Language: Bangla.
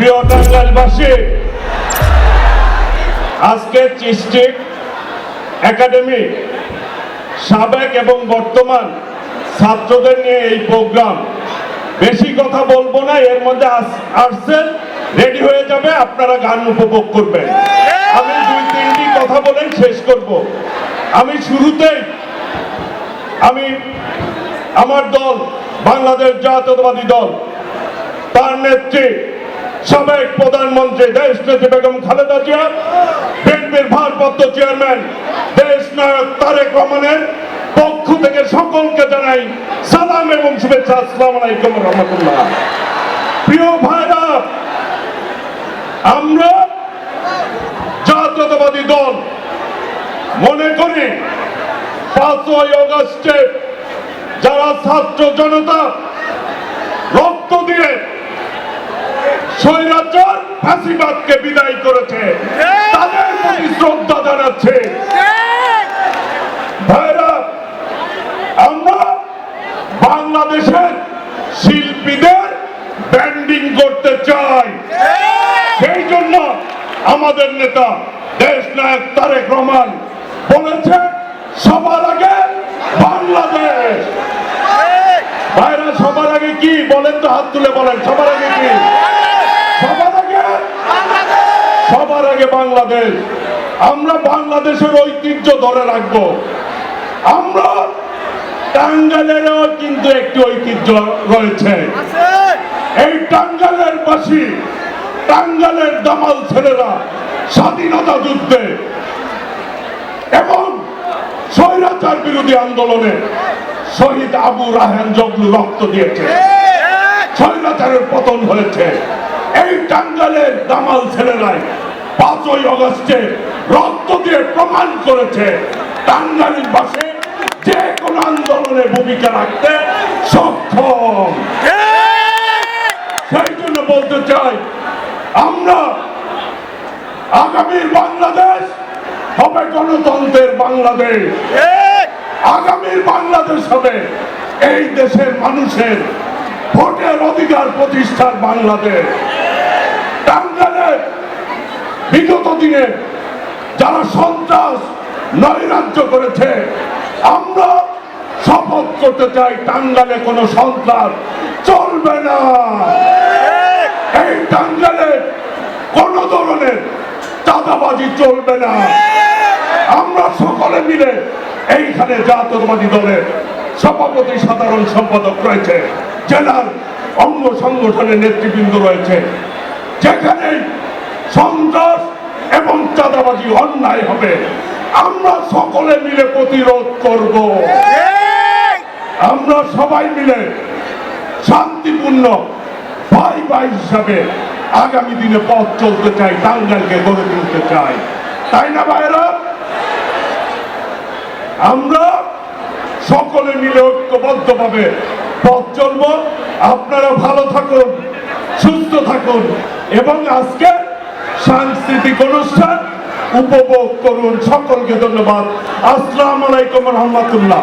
প্রিয় টাঙ্গাইলবাসী আজকে চিস্টিক একাডেমি সাবেক এবং বর্তমান ছাত্রদের নিয়ে এই প্রোগ্রাম। বেশি কথা বলব না, এর মধ্যে আস- আসছেন রেডি হয়ে যাবে, আপনারা গান উপভোগ করবেন। আমি দুই, তিনটি কথা বলেই শেষ করব। আমি শুরুতেই আমি আমার দল, বাংলাদেশ জাতীয়তাবাদী দল, তার নেত্রী সাবেক প্রধানমন্ত্রী দেশ নেত্রী বেগম খালেদা জিয়া, বিএনপির ভারপ্রাপ্ত চেয়ারম্যান, দেশ নায়ক তারেক রহমানের পক্ষ থেকে সকলকে জানাই সালাম এবং শুভেচ্ছা। আসসালাম আলাইকুম রহমতুল্লাহ। প্রিয় ভাইরা, আমরা জাতীয়তাবাদী দল মনে করি পাঁচই অগস্টে যারা ছাত্র জনতা রক্ত দিয়ে স্বৈরাচার ফাঁসিবাদকে বিদায় করেছে। তাদের প্রতি শ্রদ্ধা জানাচ্ছে। ভাইরা আমরা বাংলাদেশের শিল্পীদের ব্যান্ডিং করতে চাই। সেই জন্য আমাদের নেতা দেশ নায়ক তারেক রহমান বলেছে সবার আগে বাংলাদেশ। ভাইরা সবার আগে কি? বলেন তো হাত তুলে বলেন সবার আগে কি সবার আগে আগে বাংলাদেশ। আমরা বাংলাদেশের ঐতিহ্য ধরে রাখব। আমরা টাঙ্গাইলেরও কিন্তু একটি ঐতিহ্য রয়েছে। এই টাঙ্গাইলের বাসী টাঙ্গাইলের দামাল ছেলেরা স্বাধীনতা যুদ্ধে এবং স্বৈরাচার বিরোধী আন্দোলনে শহীদ আবু রাহেন জগলু রক্ত দিয়েছে। স্বৈরাচারের পতন হয়েছে। এই টাঙ্গালের দামাল ছেলেরাই পাঁচই অগস্টে রক্ত দিয়ে প্রমাণ করেছে টাঙ্গালের বাসে যে কোনো আন্দোলনে ভূমিকা রাখতে সক্ষম। সেই জন্য বলতে চাই আমরা আগামীর বাংলাদেশ হবে গণতন্ত্রের বাংলাদেশ। আগামীর বাংলাদেশ হবে এই দেশের মানুষের ভোটের অধিকার প্রতিষ্ঠার বাংলাদেশ। দিনে যারা সন্ত্রাস নৈরাজ্য করেছে, আমরা শপথ করতে চাই, টাঙ্গালে কোনো সন্ত্রাস চলবে না। এই টাঙ্গালে কোন ধরনের চাঁদাবাজি চলবে না। আমরা সকলে মিলে এইখানে জাতীয়তাবাদী দলের সভাপতি, সাধারণ সম্পাদক রয়েছে, জেলার অঙ্গ সংগঠনের নেতৃবৃন্দ রয়েছে। যেখানে সন্ত্রাস চাঁদাবাজি অন্যায় হবে। আমরা সকলে মিলে প্রতিরোধ করব। আমরা সবাই মিলে শান্তিপূর্ণ ভাই ভাই হিসাবে আগামী দিনে পথ চলতে চাই, টাঙ্গাইলকে গড়ে তুলতে চাই। তাই না ভাইরা আমরা সকলে মিলে ঐক্যবদ্ধভাবে পথ চলব। আপনারা ভালো থাকুন, সুস্থ থাকুন এবং আজকে সাংস্কৃতিক অনুষ্ঠান উপভোগ করুন। সকলকে ধন্যবাদ। আসসালামু আলাইকুম রহমতুল্লাহ।